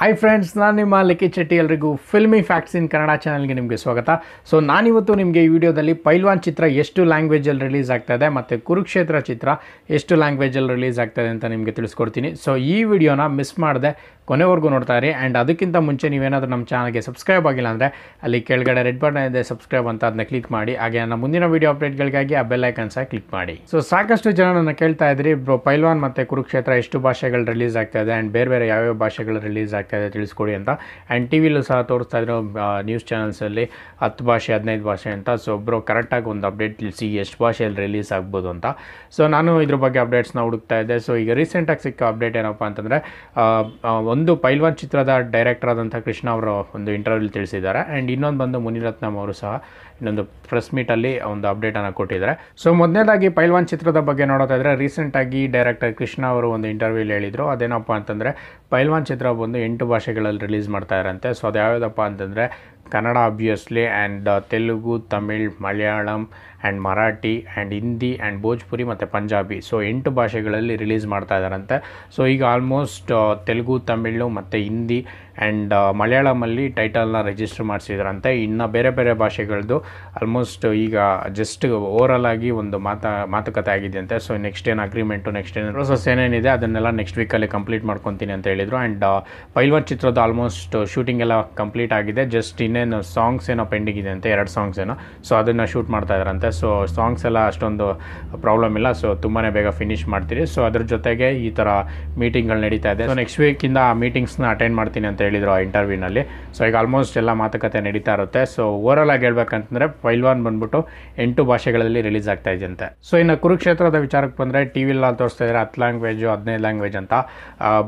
Hi friends ನಾನು ನಿಮ್ಮ ಲಿಖಿತ್ ಶೆಟ್ಟಿ ಎಲ್ರಿಗೂ ಫಿಲ್ಮಿ ಫ್ಯಾಕ್ಟ್ಸ್ ಇನ್ ಕನ್ನಡ ಚಾನಲ್ಗೆ ನಿಮಗೆ ಸ್ವಾಗತ. ಸೊ ನಾನಿವತ್ತು ನಿಮಗೆ ಈ ವಿಡಿಯೋದಲ್ಲಿ ಪೈಲ್ವಾನ್ ಚಿತ್ರ ಎಷ್ಟು ಲ್ಯಾಂಗ್ವೇಜಲ್ಲಿ ರಿಲೀಸ್ ಆಗ್ತಾಯಿದೆ ಮತ್ತು ಕುರುಕ್ಷೇತ್ರ ಚಿತ್ರ ಎಷ್ಟು ಲ್ಯಾಂಗ್ವೇಜಲ್ಲಿ ರಿಲೀಸ್ ಆಗ್ತಾಯಿದೆ ಅಂತ ನಿಮಗೆ ತಿಳಿಸ್ಕೊಡ್ತೀನಿ. ಸೊ ಈ ವಿಡಿಯೋನ ಮಿಸ್ ಮಾಡದೆ ಕೊನೆವರೆಗೂ ನೋಡ್ತಾ ಇರಿ. ಆ್ಯಂಡ್ ಅದಕ್ಕಿಂತ ಮುಂಚೆ ನೀವೇನಾದರೂ ನಮ್ಮ ಚಾನಲ್ಗೆ ಸಬ್ಸ್ಕ್ರೈಬ್ ಆಗಿಲ್ಲ ಅಂದರೆ ಅಲ್ಲಿ ಕೆಳಗಡೆ ರೆಡ್ ಬಟನ್ ಇದೆ ಸಬ್ಸ್ಕ್ರೈಬ್ ಅಂತ ಅದನ್ನ ಕ್ಲಿಕ್ ಮಾಡಿ. ಹಾಗೆ ನನ್ನ ಮುಂದಿನ ವೀಡಿಯೋ ಅಪ್ಡೇಟ್ಗಳಿಗಾಗಿ ಆ ಬೆಲ್ ಐಕನ್ ಸಹ ಕ್ಲಿಕ್ ಮಾಡಿ. ಸೊ ಸಾಕಷ್ಟು ಜನ ನನ್ನ ಕೇಳ್ತಾ ಇದ್ರಿ. ಬ್ರೋ ಪೈಲ್ವಾನ್ ಮತ್ತು ಕುರುಕ್ಷೇತ್ರ ಎಷ್ಟು ಭಾಷೆಗಳು ರಿಲೀಸ್ ಆಗ್ತಾ ಇದೆ ಆ್ಯಂಡ್ ಬೇರೆ ಬೇರೆ ಯಾವ್ಯಾವ ಭಾಷೆಗಳು ರಿಲೀಸ್ ಆಗ್ತಾ ಇದೆ ತಿಳಿಸ್ಕೊಡಿ ಅಂತ. ಆ್ಯಂಡ್ ಟಿ ವಿಲೂ ಸಹ ತೋರಿಸ್ತಾ ಇದ್ರು ನ್ಯೂಸ್ ಚಾನಲ್ಸಲ್ಲಿ ಹತ್ತು ಭಾಷೆ, ಹದಿನೈದು ಭಾಷೆ ಅಂತ. ಸೊ ಒಬ್ಬರು ಕರೆಕ್ಟಾಗಿ ಒಂದು ಅಪ್ಡೇಟ್ ತಿಳಿಸಿ ಎಷ್ಟು ಭಾಷೆಯಲ್ಲಿ ರಿಲೀಸ್ ಆಗ್ಬೋದು ಅಂತ. ಸೊ ನಾನು ಇದ್ರ ಬಗ್ಗೆ ಅಪ್ಡೇಟ್ಸ್ನ ಹುಡುಕ್ತಾ ಇದ್ದೆ. ಸೊ ಈಗ ರೀಸೆಂಟಾಗಿ ಸಿಕ್ಕ ಅಪ್ಡೇಟ್ ಏನಪ್ಪ ಅಂತಂದರೆ ಒಂದು ಪೈಲ್ವಾನ್ ಚಿತ್ರದ ಡೈರೆಕ್ಟರ್ ಆದಂಥ ಕೃಷ್ಣ ಅವರು ಒಂದು ಇಂಟರ್ವ್ಯೂಲಿ ತಿಳಿಸಿದ್ದಾರೆ. ಆ್ಯಂಡ್ ಇನ್ನೊಂದು ಬಂದು ಮುನಿರತ್ನಂ ಅವರು ಸಹ ಇನ್ನೊಂದು ಪ್ರೆಸ್ ಮೀಟಲ್ಲಿ ಒಂದು ಅಪ್ಡೇಟನ್ನು ಕೊಟ್ಟಿದ್ದಾರೆ. ಸೊ ಮೊದಲನೇದಾಗಿ ಪೈಲ್ವಾನ್ ಚಿತ್ರದ ಬಗ್ಗೆ ನೋಡೋದಾದರೆ ರೀಸೆಂಟಾಗಿ ಡೈರೆಕ್ಟರ್ ಕೃಷ್ಣ ಅವರು ಒಂದು ಇಂಟರ್ವ್ಯೂಲಿ ಹೇಳಿದರು. ಅದೇನಪ್ಪ ಅಂತಂದರೆ, ಪೈಲ್ವಾನ್ ಚಿತ್ರ ಬಂದು ಎಂಟು ಭಾಷೆಗಳಲ್ಲಿ ರಿಲೀಸ್ ಮಾಡ್ತಾ ಇರಂತೆ. ಸೊ ಅದು ಯಾವುದಪ್ಪ ಅಂತಂದರೆ Kannada obviously and Telugu, Tamil, Malayalam and Marathi and Hindi and Bhojpuri ಮತ್ತು ಪಂಜಾಬಿ. ಸೊ ಎಂಟು ಭಾಷೆಗಳಲ್ಲಿ ರಿಲೀಸ್ ಮಾಡ್ತಾ ಇದ್ದಾರಂತೆ. ಸೊ ಈಗ ಆಲ್ಮೋಸ್ಟ್ ತೆಲುಗು, ತಮಿಳು ಮತ್ತು ಹಿಂದಿ ಆ್ಯಂಡ್ ಮಲಯಾಳಮಲ್ಲಿ ಟೈಟಲ್ನ ರಿಜಿಸ್ಟರ್ ಮಾಡಿಸಿದ್ರಂತೆ. ಇನ್ನು ಬೇರೆ ಬೇರೆ ಭಾಷೆಗಳದ್ದು ಆಲ್ಮೋಸ್ಟ್ ಈಗ ಜಸ್ಟ್ ಓವರಲ್ ಆಗಿ ಒಂದು ಮಾತಾ, ಮಾತುಕತೆ ಆಗಿದೆ ಅಂತೆ ಸೊ ನೆಕ್ಸ್ಟ್ ಏನು ಅಗ್ರಿಮೆಂಟು ನೆಕ್ಸ್ಟ್ ಏನು ಪ್ರೊಸೆಸ್ ಏನೇನಿದೆ ಅದನ್ನೆಲ್ಲ ನೆಕ್ಸ್ಟ್ ವೀಕಲ್ಲಿ ಕಂಪ್ಲೀಟ್ ಮಾಡ್ಕೊತೀನಿ ಅಂತ ಹೇಳಿದರು. ಆ್ಯಂಡ್ ಪೈಲ್ವಾನ್ ಚಿತ್ರದ ಆಲ್ಮೋಸ್ಟ್ ಶೂಟಿಂಗ್ ಎಲ್ಲ ಕಂಪ್ಲೀಟ್ ಆಗಿದೆ. ಜಸ್ಟ್ ಇನ್ನೇನು ಸಾಂಗ್ಸ್ ಏನೋ ಪೆಂಡಿಂಗ್ ಇದೆ ಅಂತೆ ಎರಡು ಸಾಂಗ್ಸ್ ಏನೋ. ಸೊ ಅದನ್ನು ಶೂಟ್ ಮಾಡ್ತಾ ಇದ್ದಾರಂತೆ ಸೊ ಸಾಂಗ್ಸ್ ಎಲ್ಲ ಅಷ್ಟೊಂದು ಪ್ರಾಬ್ಲಮ್ ಇಲ್ಲ. ಸೊ ತುಂಬಾ ಬೇಗ ಫಿನಿಶ್ ಮಾಡ್ತೀರಿ. ಸೊ ಅದ್ರ ಜೊತೆಗೆ ಈ ಥರ ಮೀಟಿಂಗ್ಗಳು ನಡೀತಾ ಇದೆ. ಸೊ ನೆಕ್ಸ್ಟ್ ವೀಕಿಂದ ಆ ಮೀಟಿಂಗ್ಸ್ನ ಅಟೆಂಡ್ ಮಾಡ್ತೀನಿ ಅಂತ ಹೇಳಿದರು ಆ ಇಂಟರ್ವ್ಯೂನಲ್ಲಿ. ಸೊ ಈಗ ಆಲ್ಮೋಸ್ಟ್ ಎಲ್ಲ ಮಾತುಕತೆ ನಡೀತಾ ಇರುತ್ತೆ. ಸೊ ಓವರಾಲ್ ಆಗಿ ಹೇಳ್ಬೇಕಂತಂದರೆ ಪೈಲ್ವಾನ್ ಬಂದ್ಬಿಟ್ಟು ಎಂಟು ಭಾಷೆಗಳಲ್ಲಿ ರಿಲೀಸ್ ಆಗ್ತಾ ಇದೆಯಂತೆ. ಸೊ ಇನ್ನು ಕುರುಕ್ಷೇತ್ರದ ವಿಚಾರಕ್ಕೆ ಬಂದರೆ ಟಿ ವಿಲಿ ತೋರಿಸ್ತಾ ಇದ್ದಾರೆ ಹತ್ತು ಲ್ಯಾಂಗ್ವೇಜು ಹದಿನೈದು ಲ್ಯಾಂಗ್ವೇಜ್ ಅಂತ.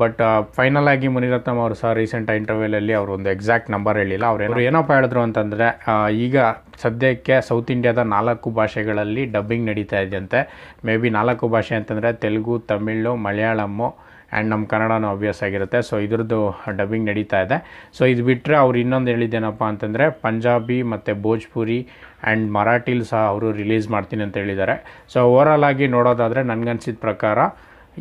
ಬಟ್ ಫೈನಲ್ ಆಗಿ ಮುನಿರತ್ನಂ ಅವರು ಸಹ ರೀಸೆಂಟ್ ಇಂಟರ್ವ್ಯೂಲಲ್ಲಿ ಅವರು ಒಂದು ಎಕ್ಸಾಕ್ಟ್ ನಂಬರ್ ಹೇಳಿಲ್ಲ. ಅವ್ರು ಏನೋ ಏನಪ್ಪ ಹೇಳಿದ್ರು ಅಂತಂದರೆ ಈಗ ಸದ್ಯಕ್ಕೆ ಸೌತ್ ಇಂಡಿಯಾದ ನಾಲ್ಕು ಭಾಷೆಗಳಲ್ಲಿ ಡಬ್ಬಿಂಗ್ ನಡೀತಾ ಇದೆಯಂತೆ. ಮೇ ಬಿ ನಾಲ್ಕು ಭಾಷೆ ಅಂತಂದರೆ ತೆಲುಗು, ತಮಿಳು ಮಲಯಾಳಮ್ಮು ಆ್ಯಂಡ್ ನಮ್ಮ ಕನ್ನಡನೂ ಅಭ್ಯಾಸ ಆಗಿರುತ್ತೆ. ಸೊ ಇದ್ರದ್ದು ಡಬ್ಬಿಂಗ್ ನಡೀತಾ ಇದೆ. ಸೊ ಇದು ಬಿಟ್ಟರೆ ಅವ್ರು ಇನ್ನೊಂದು ಹೇಳಿದ್ದೇನಪ್ಪ ಅಂತಂದರೆ ಪಂಜಾಬಿ ಮತ್ತು ಭೋಜ್ಪುರಿ ಆ್ಯಂಡ್ ಮರಾಠಿಲಿ ಸಹ ಅವರು ರಿಲೀಸ್ ಮಾಡ್ತೀನಿ ಅಂತ ಹೇಳಿದ್ದಾರೆ. ಸೊ ಓವರಾಲ್ ಆಗಿ ನೋಡೋದಾದರೆ ನನಗನ್ಸಿದ ಪ್ರಕಾರ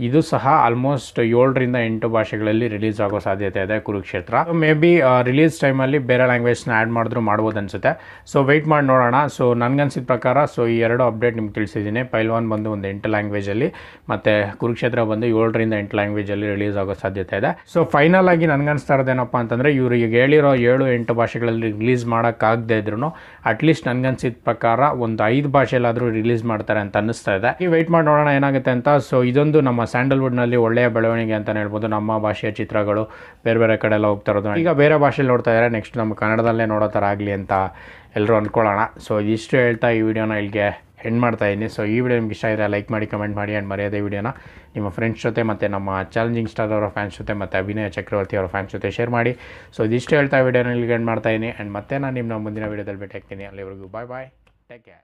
ಇದು ಸಹ ಆಲ್ಮೋಸ್ಟ್ ಏಳರಿಂದ ಎಂಟು ಭಾಷೆಗಳಲ್ಲಿ ರಿಲೀಸ್ ಆಗೋ ಸಾಧ್ಯತೆ ಇದೆ ಕುರುಕ್ಷೇತ್ರ. ಮೇ ಬಿ ರಿಲೀಸ್ ಟೈಮಲ್ಲಿ ಬೇರೆ ಲ್ಯಾಂಗ್ವೇಜ್ನ ಆ್ಯಡ್ ಮಾಡಿದ್ರು ಮಾಡ್ಬೋದು ಅನಿಸುತ್ತೆ ಸೊ ವೆಯ್ಟ್ ಮಾಡಿ ನೋಡೋಣ. ಸೊ ನನಗನ್ಸಿದ ಪ್ರಕಾರ ಸೊ ಈ ಎರಡು ಅಪ್ಡೇಟ್ ನಿಮ್ಗೆ ತಿಳಿಸಿದ್ದೀನಿ. ಪೈಲ್ವಾನ್ ಬಂದು ಒಂದು ಎಂಟು ಲ್ಯಾಂಗ್ವೇಜಲ್ಲಿ ಮತ್ತು ಕುರುಕ್ಷೇತ್ರ ಬಂದು ಏಳರಿಂದ ಎಂಟು ಲ್ಯಾಂಗ್ವೇಜಲ್ಲಿ ರಿಲೀಸ್ ಆಗೋ ಸಾಧ್ಯತೆ ಇದೆ. ಸೊ ಫೈನಲ್ ಆಗಿ ನನಗನ್ಸ್ತಾ ಇರೋದೇನಪ್ಪ ಅಂತಂದರೆ, ಇವರು ಈಗ ಹೇಳಿರೋ ಏಳು ಎಂಟು ಭಾಷೆಗಳಲ್ಲಿ ರಿಲೀಸ್ ಮಾಡೋಕ್ಕಾಗದೇ ಇದ್ರೂ ಅಟ್ಲೀಸ್ಟ್ ನನಗನ್ಸಿದ ಪ್ರಕಾರ, ಒಂದು ಐದು ಭಾಷೆಯಲ್ಲಾದರೂ ರಿಲೀಸ್ ಮಾಡ್ತಾರೆ ಅಂತ ಅನ್ನಿಸ್ತಾ ಇದೆ. ಈ ವೆಯ್ಟ್ ಮಾಡಿ ನೋಡೋಣ ಏನಾಗುತ್ತೆ ಅಂತ. ಸೊ ಇದೊಂದು ನಮ್ಮ ಸ್ಯಾಂಡಲ್ವುಡ್ನಲ್ಲಿ ಒಳ್ಳೆಯ ಬೆಳವಣಿಗೆ ಅಂತಲೇ ಹೇಳ್ಬೋದು. ನಮ್ಮ ಭಾಷೆಯ ಚಿತ್ರಗಳು ಬೇರೆ ಬೇರೆ ಕಡೆ ಎಲ್ಲ ಹೋಗ್ತಾ ಇರೋದು. ಈಗ ಬೇರೆ ಭಾಷೆಯಲ್ಲಿ ನೋಡ್ತಾ ಇದ್ದಾರೆ. ನೆಕ್ಸ್ಟ್ ನಮ್ಮ ಕನ್ನಡದಲ್ಲೇ ನೋಡೋ ಥರ ಆಗಲಿ ಅಂತ ಎಲ್ಲರೂ ಅಂದ್ಕೊಳ್ಳೋಣ ಸೊ ಇಷ್ಟು ಹೇಳ್ತಾ ಈ ವಿಡಿಯೋನ ಇಲ್ಲಿಗೆ ಎಂಡ್ ಮಾಡ್ತಾ ಇದ್ದೀನಿ. ಸೊ ಈ ವಿಡಿಯೋ ನಿಮ್ಗೆ ಇಷ್ಟ ಇದೆ ಲೈಕ್ ಮಾಡಿ ಕಮೆಂಟ್ ಮಾಡಿ ಆ್ಯಂಡ್ ಮರ್ಯಾದೆ ವಿಡಿಯೋನ ನಿಮ್ಮ ಫ್ರೆಂಡ್ಸ್ ಜೊತೆ ಮತ್ತು ನಮ್ಮ ಚಾಲೆಂಜಿಂಗ್ ಸ್ಟಾರ್ ಅವರ ಫ್ಯಾನ್ಸ್ ಜೊತೆ ಮತ್ತು ಅಭಿನಯ ಚಕ್ರವರ್ತಿ ಅವರ ಫ್ಯಾನ್ಸ್ ಜೊತೆ ಶೇರ್ ಮಾಡಿ. ಸೊ ಇದಿಷ್ಟು ಹೇಳ್ತಾ ವಿಡಿಯೋನ ಇಲ್ಲಿಗೆ ಎಂಡ್ ಮಾಡ್ತಾ ಇದ್ದೀನಿ. ಆ್ಯಂಡ್ ಮತ್ತೆ ನಾನು ನಿಮ್ಮ ಮುಂದಿನ ವಿಡಿಯೋದಲ್ಲಿ ಭೇಟಿ ಆಗ್ತೀನಿ. ಅಲ್ಲಿವರೆಗೂ ಬಾಯ್ ಬಾಯ್ ಟೇಕ್ ಕೇರ್